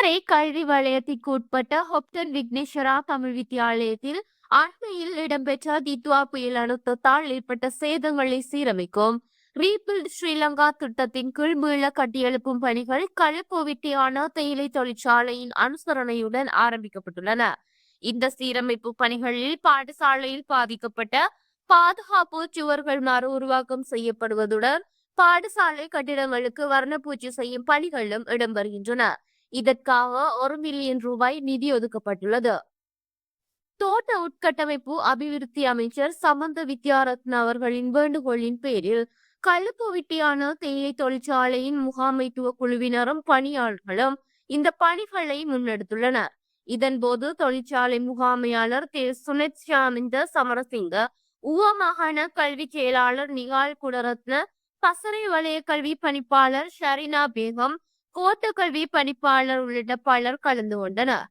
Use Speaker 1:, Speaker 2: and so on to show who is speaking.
Speaker 1: கல்வி வலயத்திற்கு உட்பட்ட ஹொப்டன் விக்னேஸ்வரா தமிழ் வித்தியாலயத்தில் அண்மையில் இடம்பெற்ற தித்வா புயல் அழுத்தத்தால் ஏற்பட்ட சேதங்களை சீரமைக்கும். ரீபில்ட் ஸ்ரீலங்கா திட்டத்தின் கீழ் மீள கட்டியெழுப்பும் பணிகள் களப்போவிட்டியான தேயிலை தொழிற்சாலையின் அனுசரணையுடன் ஆரம்பிக்கப்பட்டுள்ளன. இந்த சீரமைப்பு பணிகளில் பாடசாலையில் பாதிக்கப்பட்ட பாதுகாப்பு சுவர்கள் மறு உருவாக்கம் செய்யப்படுவதுடன் பாடசாலை கட்டிடங்களுக்கு வர்ணப்பூச்சி செய்யும் பணிகளும் இடம்பெறுகின்றன. இதற்காக ஒரு மில்லியன் ரூபாய் நிதி ஒதுக்கப்பட்டுள்ளது. தோட்ட உட்கட்டமைப்பு அபிவிருத்தி அமைச்சர் சமந்த வித்யாரத்ன அவர்களின் வேண்டுகோளின் பேரில் கழுப்புவிட்டியான தேயிலை தொழிற்சாலையின் முகாமைத்துவ குழுவினரும் பணியாளர்களும் இந்த பணிகளை முன்னெடுத்துள்ளனர். இதன்போது தொழிற்சாலை முகாமையாளர் திரு சுனித் ஷாமிந்த சமரசிங்க உவ மாகாண கல்வி செயலாளர் நிகால் குடரத்ன பசறை வலய கல்வி பணிப்பாளர் ஷரினா பேகம் கோட்ட பணிப்பாளர் உள்ளிட்ட பலர் கலந்து கொண்டனர்.